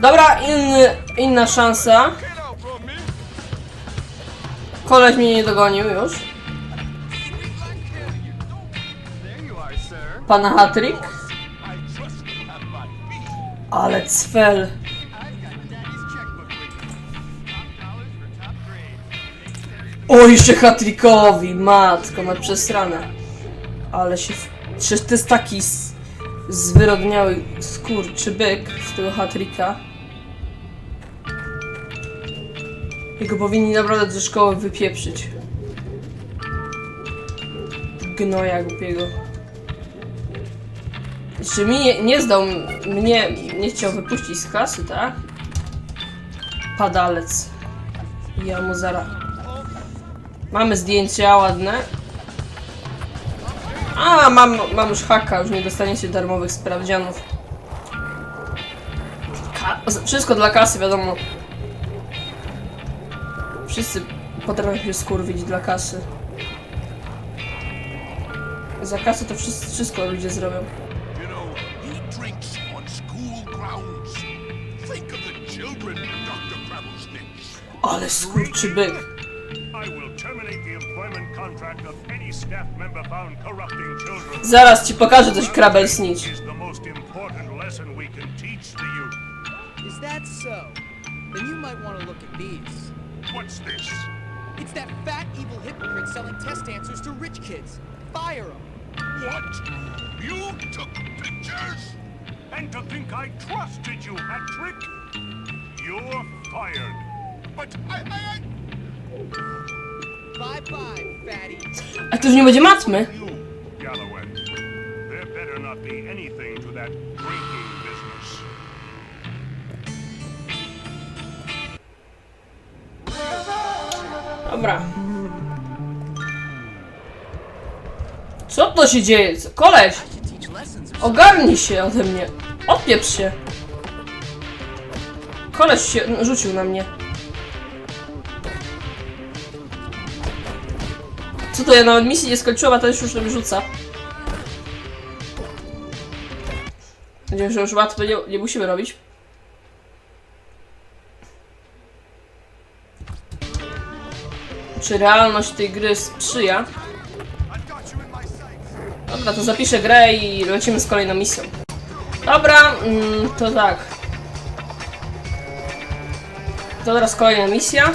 Dobra, inny, inna szansa. Koleś mnie nie dogonił już. Pana Hatrik. Ale cfel. O, jeszcze Hatrikowi, matko, ma przesrane. Ale się... w- Przecież to jest taki s- zwyrodniały skurczy byk z tego Hatrika. Jego powinni naprawdę ze szkoły wypieprzyć. Gnoja głupiego. Jeszcze mi nie, nie zdał mnie, nie chciał wypuścić z klasy, tak? Padalec. Ja mu zara. Mamy zdjęcia ładne. A, mam, mam już haka, już nie dostaniecie darmowych sprawdzianów. Ka wszystko dla kasy, wiadomo. Wszyscy potrafią się skurwić dla kasy. Za kasę to wszystko, wszystko ludzie zrobią. You know, he drinks on school grounds. Think that fat, evil hypocrite selling test answers to rich kids. Fire him. What? You took pictures? And to think I trusted you, Patrick? You're fired. But I, I, I... Bye bye, fatty. A to już nie będzie matmy. Dobra. Co to się dzieje? Co- Koleś! Ogarnij się ode mnie. Odpieprz się. Koleś się rzucił na mnie. Co to ja nawet misji nie skończyłam, a ten już mnie rzuca. Nadzieję, że już łatwo nie, nie musimy robić. Czy realność tej gry sprzyja? Dobra, to zapiszę grę i lecimy z kolejną misją. Dobra, mm, to tak. To teraz kolejna misja.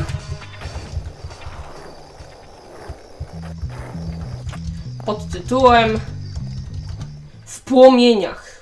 Pod tytułem W płomieniach.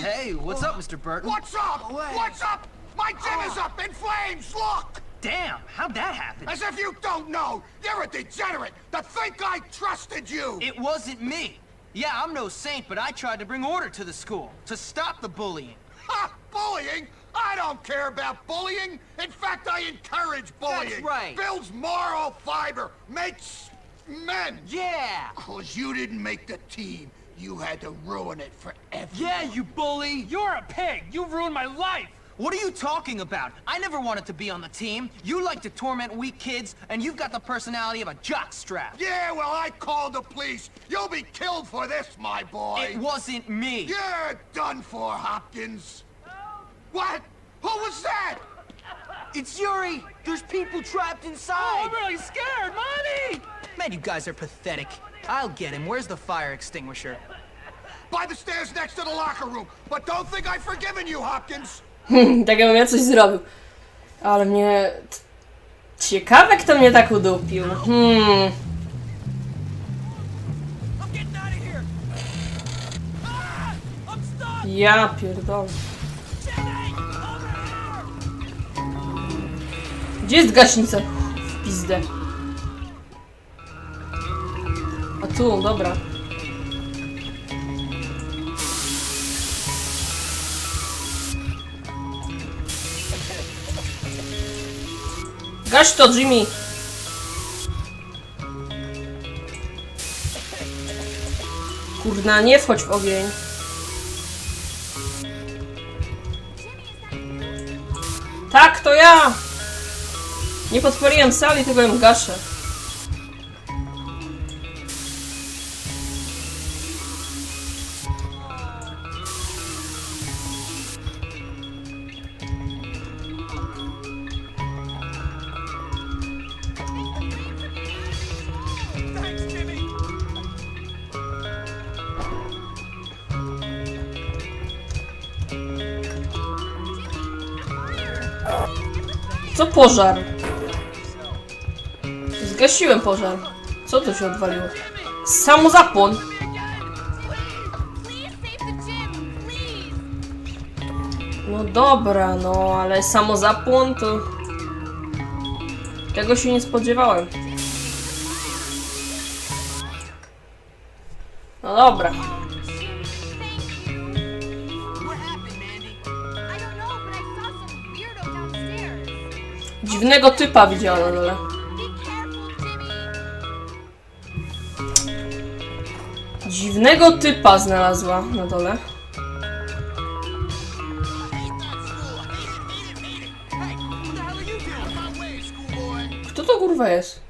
Hey, what's up, Mr. Burton? What's up? away. What's up? My gym is oh. up in flames! Look! Damn, how'd that happen? As if you don't know! You're a degenerate to think I trusted you! It wasn't me. Yeah, I'm no saint, but I tried to bring order to the school, to stop the bullying. Ha! Bullying? I don't care about bullying! In fact, I encourage bullying! That's right. Builds moral fiber, makes men! Yeah! Cause you didn't make the team, you had to ruin it for everyone. Yeah, you bully! You're a pig! You ruined my life! What are you talking about? I never wanted to be on the team. You like to torment weak kids, and you've got the personality of a jockstrap. Yeah, well, I called the police. You'll be killed for this, my boy. It wasn't me. You're done for, Hopkins. What? Who was that? It's Yuri! There's people trapped inside. Oh, inside! I'm really scared, mommy! Man, you guys are pathetic. I'll get him. Where's the fire extinguisher? By the stairs next to the locker room. But don't think I've forgiven you, Hopkins. tak jakbym ja coś zrobił. Ale mnie... Ciekawe kto mnie tak udupił. Hmm... I'm getting out of here! Ah! I'm stuck! Ja pierdolę. Gdzie jest gaśnica? W pizdę. Tu, dobra. Gaś to, Jimmy! Kurna, nie wchodź w ogień. Tak, to ja! Nie podpaliłem sali, tylko ją gaszę. Co pożar? Zgasiłem pożar. Co to się odwaliło? Gym, please. No dobra, no ale samozapłon to... Tego się nie spodziewałem. No dobra. Dziwnego typa widziałem na dole. Dziwnego typa znalazła na dole. Kto to kurwa jest?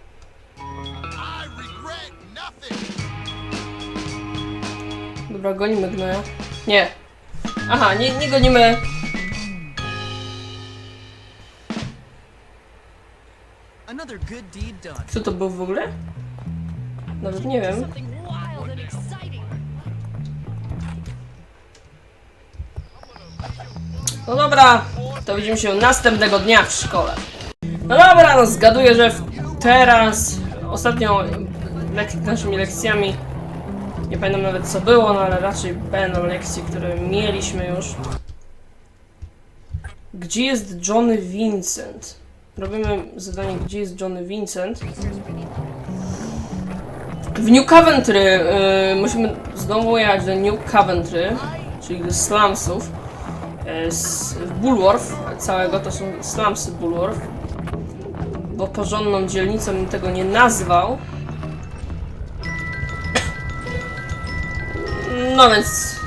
Dobra, gonimy gnoja. Nie. Aha, nie, nie gonimy. Kto to był w ogóle? Nawet nie wiem. No dobra, to widzimy się następnego dnia w szkole. No dobra, no zgaduję, że teraz, ostatnio lek naszymi lekcjami, nie pamiętam nawet co było, no ale raczej będą lekcje, które mieliśmy już. Gdzie jest Johnny Vincent? Robimy zadanie, gdzie jest Johnny Vincent. W New Coventry yy, musimy znowu jechać do New Coventry, czyli do slumsów e, z Bulworth całego, to są slumsy Bulworth, bo porządną dzielnicą bym tego nie nazwał. No więc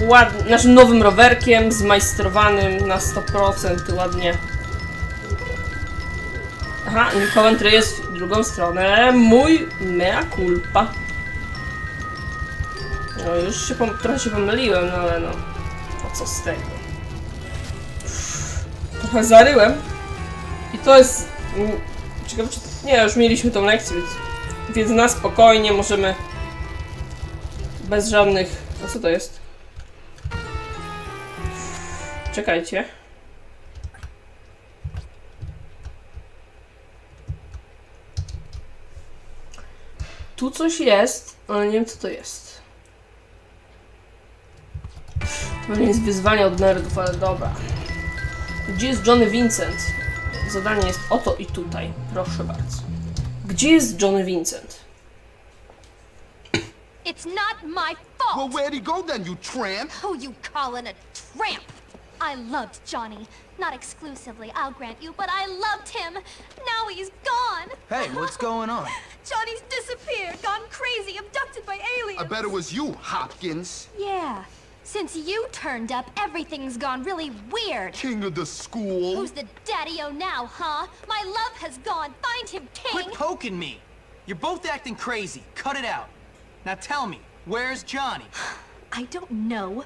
ładnie, naszym nowym rowerkiem, zmajstrowanym na 100%, ładnie. Aha, Coventry jest w drugą stronę. Mój mea culpa. No już się trochę się pomyliłem, no ale no. To co z tego? Trochę zaryłem. I to jest... mm, Ciekawe czy... Nie, już mieliśmy tą lekcję, więc... Więc na spokojnie możemy... Bez żadnych... A co to jest? Czekajcie. Tu coś jest, ale nie wiem co to jest. To nie jest wyzwanie od nerdów, ale dobra. Gdzie jest Johnny Vincent? Zadanie jest oto i tutaj. Proszę bardzo. Gdzie jest Johnny Vincent? It's not my Well, fault. where'd he go then, you tramp? Who you callin' a tramp? I loved Johnny. Not exclusively, I'll grant you, but I loved him. Now he's gone. Hey, what's going on? Johnny's disappeared, gone crazy, abducted by aliens. I bet it was you, Hopkins. Yeah. Since you turned up, everything's gone really weird. King of the school. Who's the daddy-o now, huh? My love has gone. Find him, King. Quit poking me. You're both acting crazy. Cut it out. Now tell me, where's Johnny? I don't know.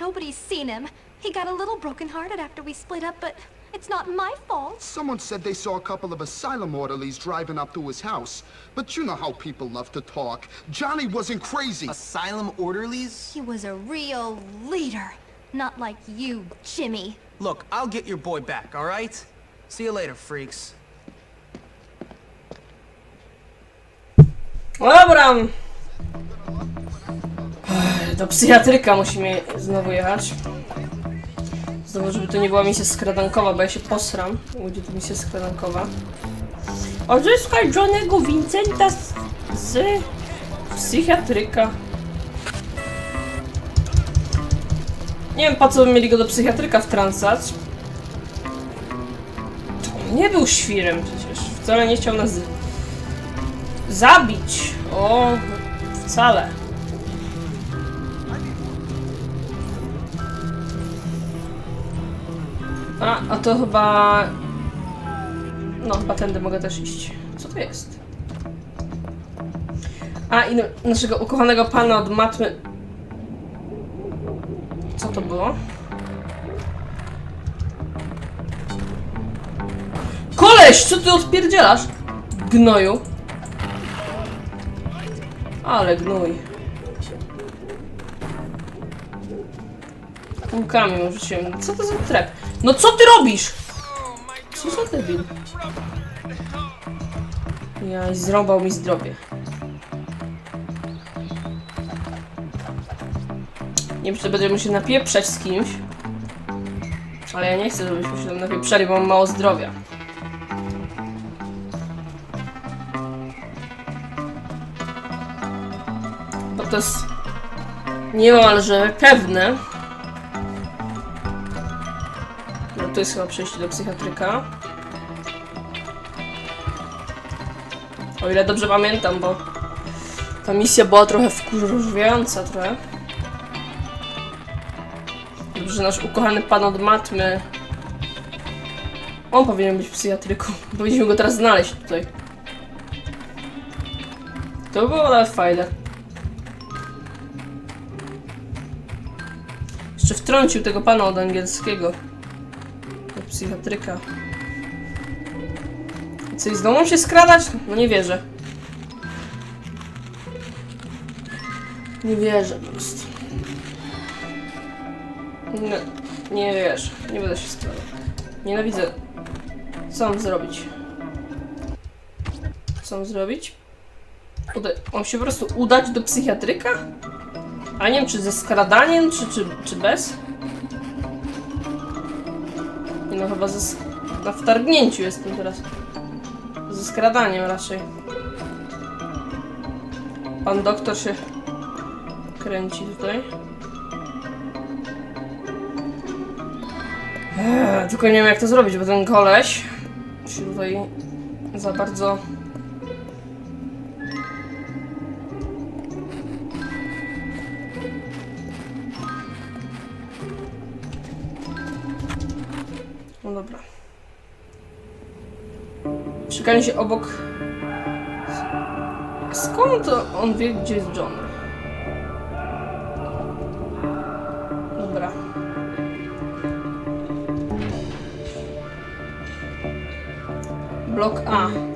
Nobody's seen him. He got a little brokenhearted after we split up, but it's not my fault. Someone said they saw a couple of asylum orderlies driving up to his house. But you know how people love to talk. Johnny wasn't crazy. Asylum orderlies? He was a real leader. Not like you, Jimmy. Look, I'll get your boy back, all right? See you later, freaks. No dobra. Do psychiatryka musimy znowu jechać. Znowu, żeby to nie była misja skradankowa, bo ja się posram. Będzie to misja skradankowa. Odzyskaj Johnego Vincenta z, z psychiatryka. Nie wiem po co mieli go do psychiatryka wtrącać. To nie był świrem przecież. Wcale nie chciał nas zabić. O, wcale. A, a to chyba... No, chyba tędy mogę też iść. Co to jest? A, i naszego ukochanego pana od matmy... Co to było? Koleś, co ty odpierdzielasz? Gnoju. Ale gnój. Kółkami mu rzuciłem. Co to za trep? No co ty robisz? Co za debil? Ja zrąbał mi zdrowie. Nie wiem, czy będziemy się napieprzać z kimś. Ale ja nie chcę, żebyśmy się tam napieprzali, bo mam mało zdrowia. Bo to jest niemalże pewne. To jest chyba przejście do psychiatryka. O ile dobrze pamiętam, bo ta misja była trochę wkurzająca trochę. Dobrze, nasz ukochany pan od matmy. On powinien być psychiatryką. Powinniśmy go teraz znaleźć tutaj. To by było nawet fajne. Jeszcze wtrącił tego pana od angielskiego. Psychiatryka. Co, i znowu się skradać? No nie wierzę. Nie wierzę po prostu. Nie, nie wiesz, nie będę się skradał. Nienawidzę. Co mam zrobić? Co mam zrobić? Uda mam się po prostu udać do psychiatryka? A nie wiem, czy ze skradaniem, czy, czy, czy bez? No chyba ze, na wtargnięciu jestem teraz. Ze skradaniem raczej. Pan doktor się kręci tutaj. Eee, tylko nie wiem jak to zrobić, bo ten koleś się tutaj za bardzo... Szukanie się obok... Skąd on wie, gdzie jest John? Dobra. Blok A.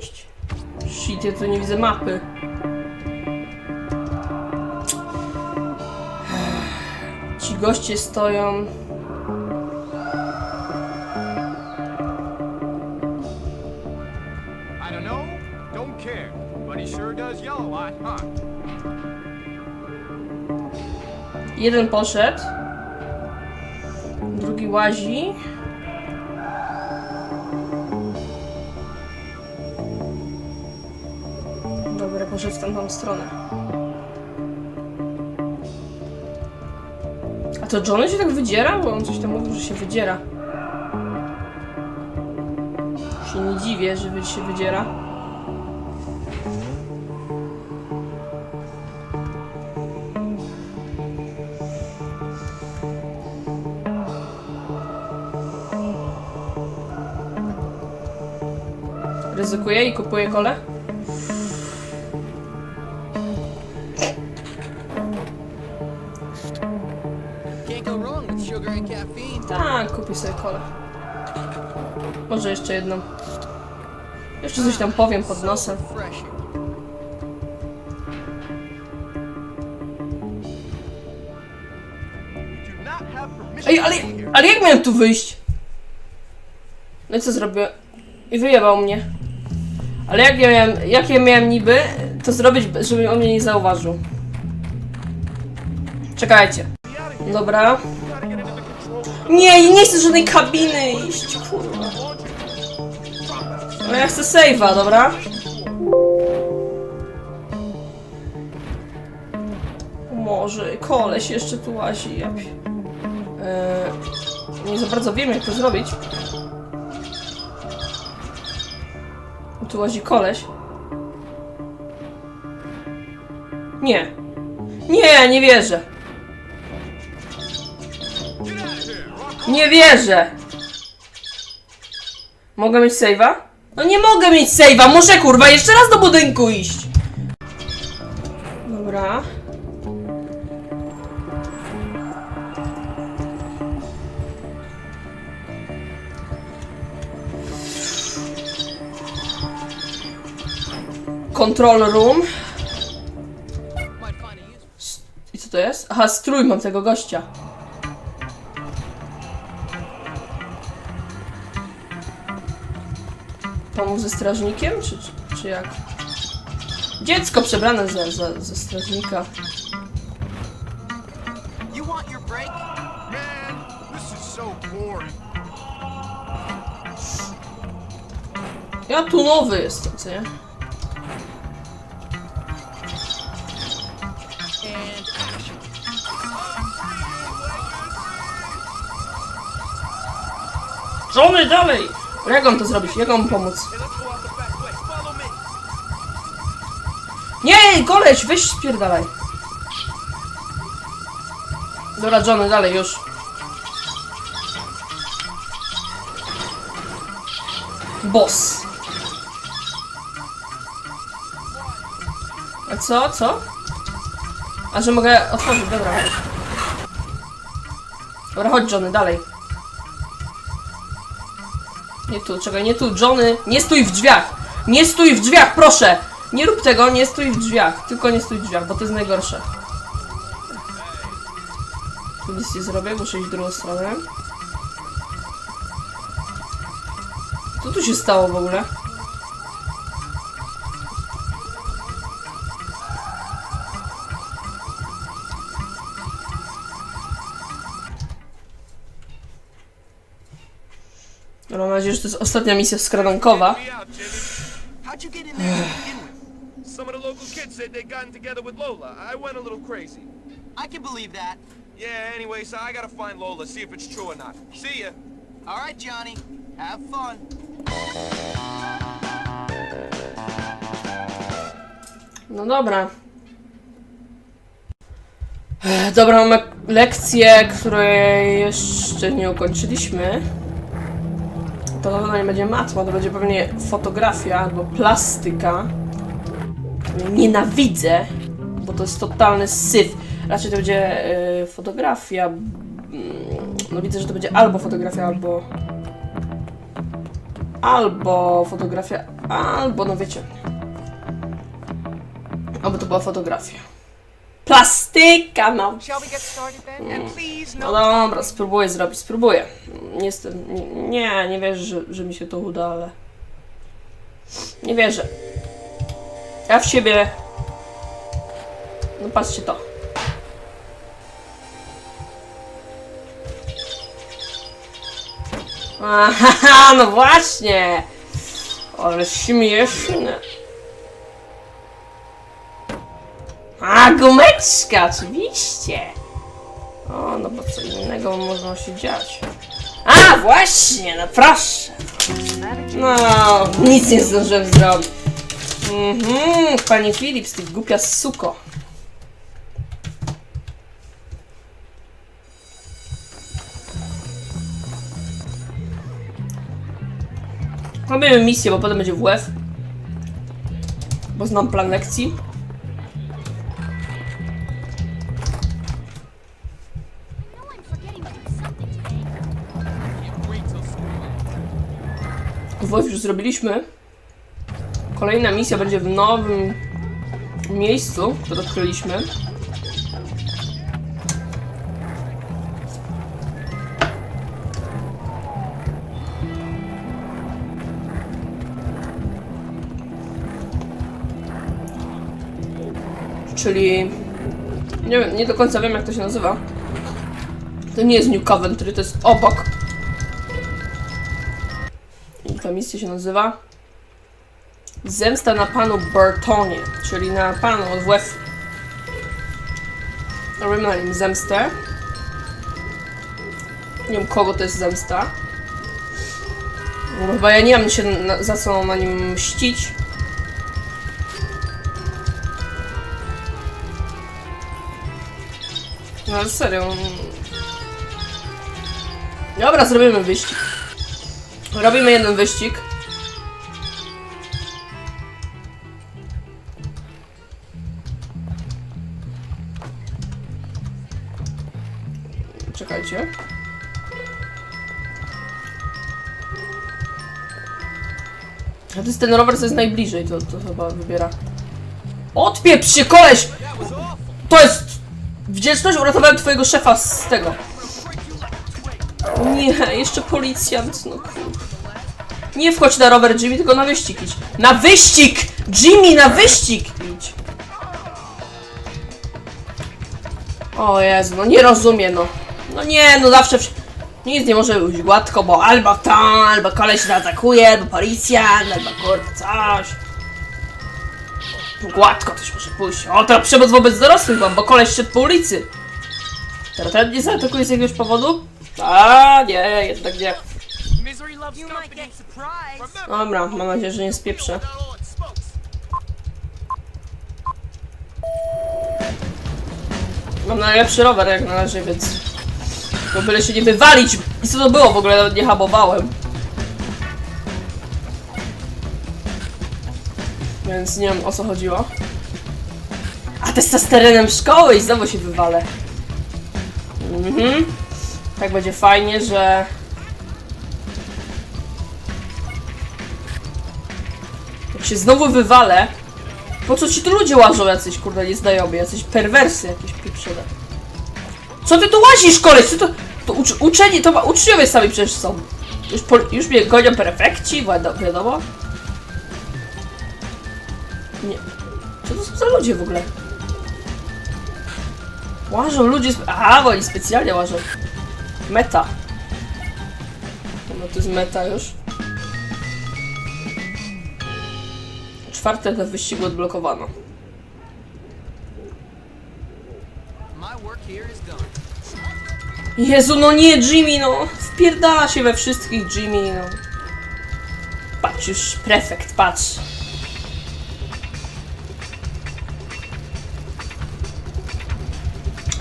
iść? Shit, ja tu nie widzę mapy. Ci goście stoją. Jeden poszedł. Drugi łazi. Poszedł w tamtą stronę. A to Johnny się tak wydziera? Bo on coś tam mówił, że się wydziera. Się nie dziwię, że się wydziera. Ryzykuję i kupuję kole? Kupię sobie kole. Może jeszcze jedną. Jeszcze coś tam powiem pod nosem. Ej, ale, ale jak miałem tu wyjść? No i co zrobię? I wyjebał mnie. Ale jak ja miałem, jak ja miałem niby to zrobić, żeby on mnie nie zauważył? Czekajcie. Dobra. Nie, nie chcę żadnej kabiny iść, kurwa. No ja chcę save'a, dobra? Może koleś jeszcze tu łazi, ja Eee, nie za bardzo wiem jak to zrobić. Tu łazi koleś. Nie. Nie, nie wierzę. Nie wierzę! Mogę mieć save'a? No nie mogę mieć save'a! Muszę kurwa jeszcze raz do budynku iść! Dobra. Control room. I co to jest? Aha, strój mam tego gościa. Pomógł ze strażnikiem, czy, czy, czy jak? Dziecko przebrane za, za, za strażnika. Ja tu nowy jestem, co nie? Żony dalej! Jak on to zrobić? Jak mu pomóc? Nie, koleś, weź spierdalaj. Dobra, Johnny, dalej już. Boss. A co, co? A że mogę otworzyć, dobra. Dobra, chodź Johnny, dalej. Nie tu, czekaj, nie tu, Johnny, nie stój w drzwiach! Nie stój w drzwiach, proszę! Nie rób tego, nie stój w drzwiach, tylko nie stój w drzwiach, bo to jest najgorsze. Tu nic nie zrobię, muszę iść w drugą stronę. Co tu się stało w ogóle? Mam nadzieję, że to jest ostatnia misja skradankowa. Some of the local kids said they'd gotten together with Lola. I went a little crazy. I can believe that. Yeah, anyway, so I gotta find Lola, see if it's true or not. See ya. All right, Johnny. Have fun. No dobra. Dobra, mamy lekcję, której jeszcze nie ukończyliśmy. To na pewno nie będzie matma, to będzie pewnie fotografia albo plastyka. Nienawidzę, bo to jest totalny syf. Raczej to będzie e, fotografia. Mm, No widzę, że to będzie albo fotografia, albo... Albo fotografia, albo no wiecie. Oby to była fotografia. Plastyka, no. Please, No no. dobra, spróbuję zrobić, spróbuję. Niestety, nie, nie, nie wierzę, że, że mi się to uda, ale... Nie wierzę. Ja w siebie... No patrzcie to. Aha, no właśnie! Ale śmieszne. A, gumeczka, oczywiście! O, no bo co innego można się dziać. A, właśnie, no proszę. No, nic nie zdążyłem zrobić. Mhm, pani Philips, ty głupia suko. Robimy misję, bo potem będzie WF. Bo znam plan lekcji. WF już zrobiliśmy. Kolejna misja będzie w nowym miejscu, które odkryliśmy. Czyli nie wiem, nie do końca wiem jak to się nazywa. To nie jest New Coventry, to jest obok. Ta misja się nazywa Zemsta na panu Burtonie, czyli na panu od WF. Robimy na nim zemstę. Nie wiem kogo to jest zemsta. Bo chyba ja nie mam się na, za co na nim mścić. No ale serio. Dobra, zrobimy wyścig. Robimy jeden wyścig. Czekajcie. A to jest ten rower, co jest najbliżej, to, to chyba wybiera. Odpieprz się, koleś! To jest... Wdzięczność, uratowałem twojego szefa z tego. Nie, jeszcze policjant, no kurde. Nie wchodź na rower Jimmy, tylko na wyścig idź. Na wyścig! Jimmy, na wyścig idź! O Jezu, no nie rozumiem, no. No nie, no zawsze... wsz- Nic nie może być gładko, bo albo tam, albo koleś zaatakuje, albo policjant, albo kurde coś. Gładko też może pójść. O, teraz przemoc wobec dorosłych mam, bo koleś szedł po ulicy. Teraz nie zaatakuje z jakiegoś powodu? A nie, jednak nie. Dobra, mam nadzieję, że nie spieprzę. Mam najlepszy rower jak na razie, więc... No byle się nie wywalić! I co to było w ogóle? Nawet nie hamowałem. Więc nie wiem o co chodziło. A testosteronem szkoły i znowu się wywalę. Mhm. Tak będzie fajnie, że... Jak się znowu wywalę, po co ci tu ludzie łażą jacyś, kurde, nieznajomi, jacyś perwersy jakieś pieprzone. Co ty tu łazisz, koleś? Co to, to ucz, uczeni, to ma, uczniowie sami przecież są. Już, po, już mnie gonią prefekci, wiadomo. Nie. Co to są za ludzie w ogóle? Łażą ludzie, aha, bo oni specjalnie łażą. Meta. No to jest meta już. Czwarte do wyścigu odblokowano. Jezu, no nie, Jimmy, no! Wpierdala się we wszystkich, Jimmy, no. Patrz już, prefekt, patrz.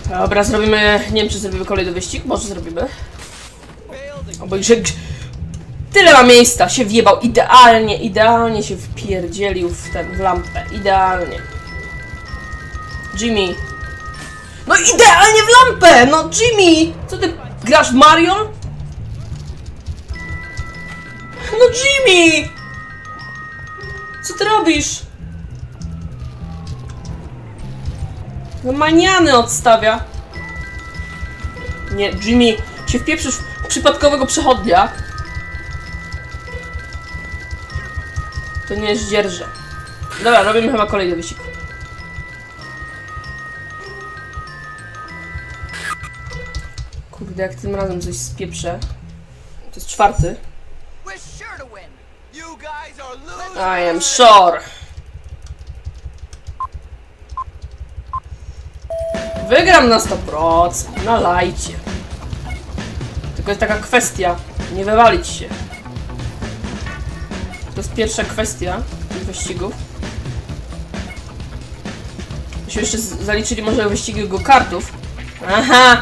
Dobra, zrobimy, nie wiem czy zrobimy kolejny wyścig, może zrobimy. Że tyle ma miejsca, się wjebał, idealnie, idealnie się wpierdzielił w ten, w lampę, idealnie. Jimmy, no idealnie w lampę! No Jimmy! Co ty grasz w Mario? No Jimmy! Co ty robisz? No maniany odstawia. Nie, Jimmy, się wpieprzysz w przypadkowego przechodnia. To nie jest dzierże. Dobra, robimy chyba kolejny wyścig. Kurde, jak tym razem coś spieprzę. To jest czwarty. I am sure. Wygram na 100%, na lajcie. Tylko jest taka kwestia, nie wywalić się. To jest pierwsza kwestia tych wyścigów. Myśmy jeszcze zaliczyli może wyścigi go-kartów. Aha!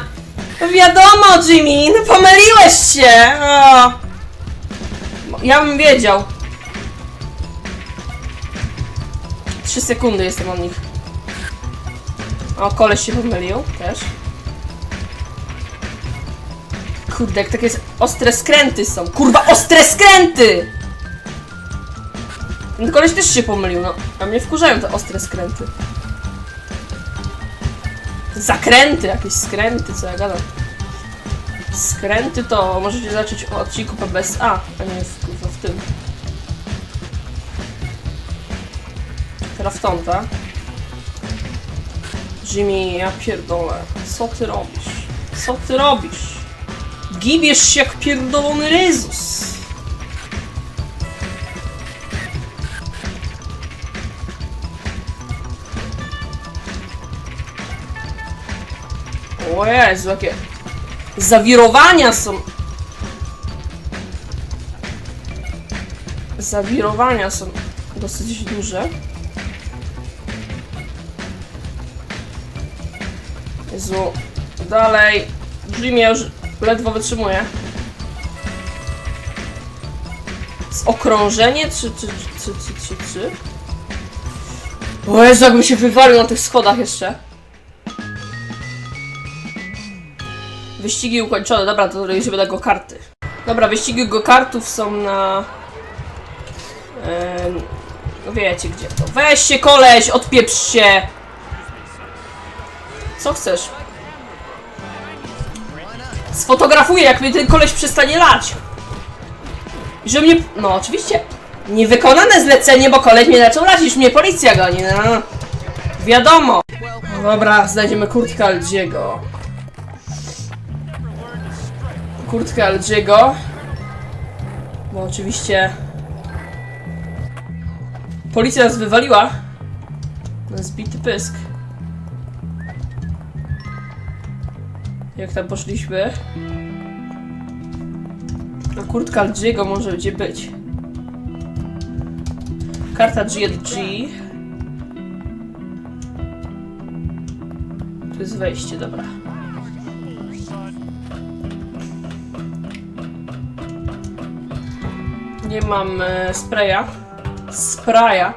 No wiadomo, Jimmy, no pomyliłeś się! O. Ja bym wiedział. Trzy sekundy jestem od nich. O, koleś się pomylił też. Kurde, jak takie ostre skręty są. Kurwa, ostre skręty! Ten koleś też się pomylił, no. A mnie wkurzają te ostre skręty. Zakręty, jakieś skręty, co ja gadam. Skręty to możecie zacząć o odcinku PBSA, a nie w, kurwa, w tym. Teraz w tą, tak? Jimmy, ja pierdolę. Co ty robisz? Co ty robisz? Gibiesz się jak pierdolony Jezus. O Jezu, jakie zawirowania są. Zawirowania są dosyć duże. Jezu, dalej. Jimmy ja już ledwo wytrzymuje. Okrążenie? Czy, czy, czy, czy, czy, czy? O Jezu, jakbym się wywalił na tych schodach jeszcze. Wyścigi ukończone, dobra, to jedziemy na go-karty. Dobra, wyścigi go-kartów są na... No wiecie gdzie to. Weź się koleś, odpieprz się! Co chcesz? Sfotografuję, jak mnie ten koleś przestanie lać. I Że mnie... No oczywiście. Niewykonane zlecenie, bo koleś mnie zaczął lać, już mnie policja goni, no. Wiadomo. No dobra, znajdziemy kurtkę Aldziego. Kurtkę Aldziego. Bo oczywiście... Policja nas wywaliła. Zbity pysk. Jak tam poszliśmy? A kurtka Aldziego może gdzie być. Karta G&G. Tu jest wejście, dobra. Nie mam e, spraya. Spraya.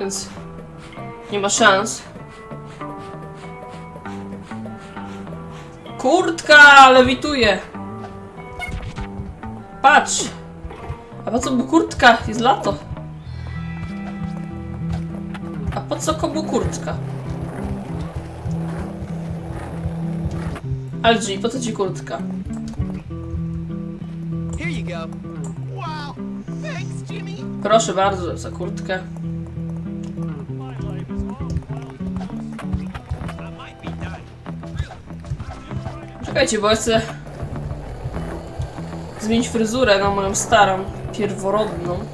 Więc nie ma szans. Kurtka lewituje. Patrz. A po co mu kurtka? Jest lato. A po co komu kurtka? LG, po co ci kurtka? Proszę bardzo za kurtkę. Czekajcie, bo ja chcę zmienić fryzurę na moją starą, pierworodną.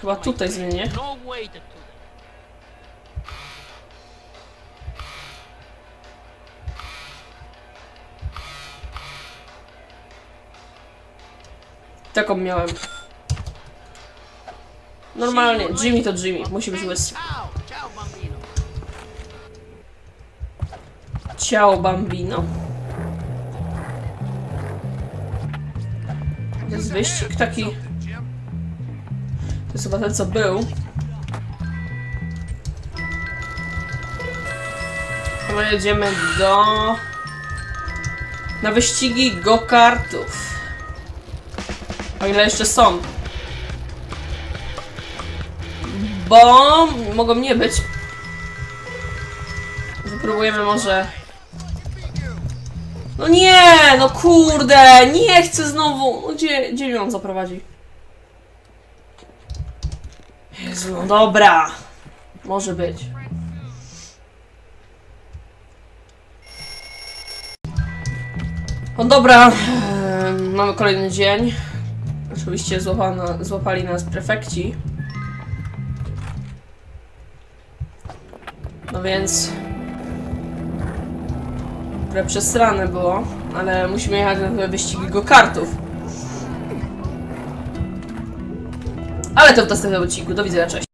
Chyba tutaj zmienię. Taką miałem. Normalnie, Jimmy to Jimmy, musi być łysy. Ciao, ciao, bambino. Ciao Bambino. To jest wyścig taki... To jest chyba ten co był. Chyba jedziemy do... Na wyścigi go-kartów. O ile jeszcze są. Bo mogą nie być. Wypróbujemy może. No nie, no kurde, nie chcę znowu. No gdzie, gdzie mnie on zaprowadzi? Jezu, no dobra. Może być. No dobra, em, mamy kolejny dzień. Oczywiście złapano, złapali nas prefekci. No więc... Trochę przesrane było, ale musimy jechać na te wyścigi go-kartów. Ale to w następnym odcinku. Do widzenia, cześć.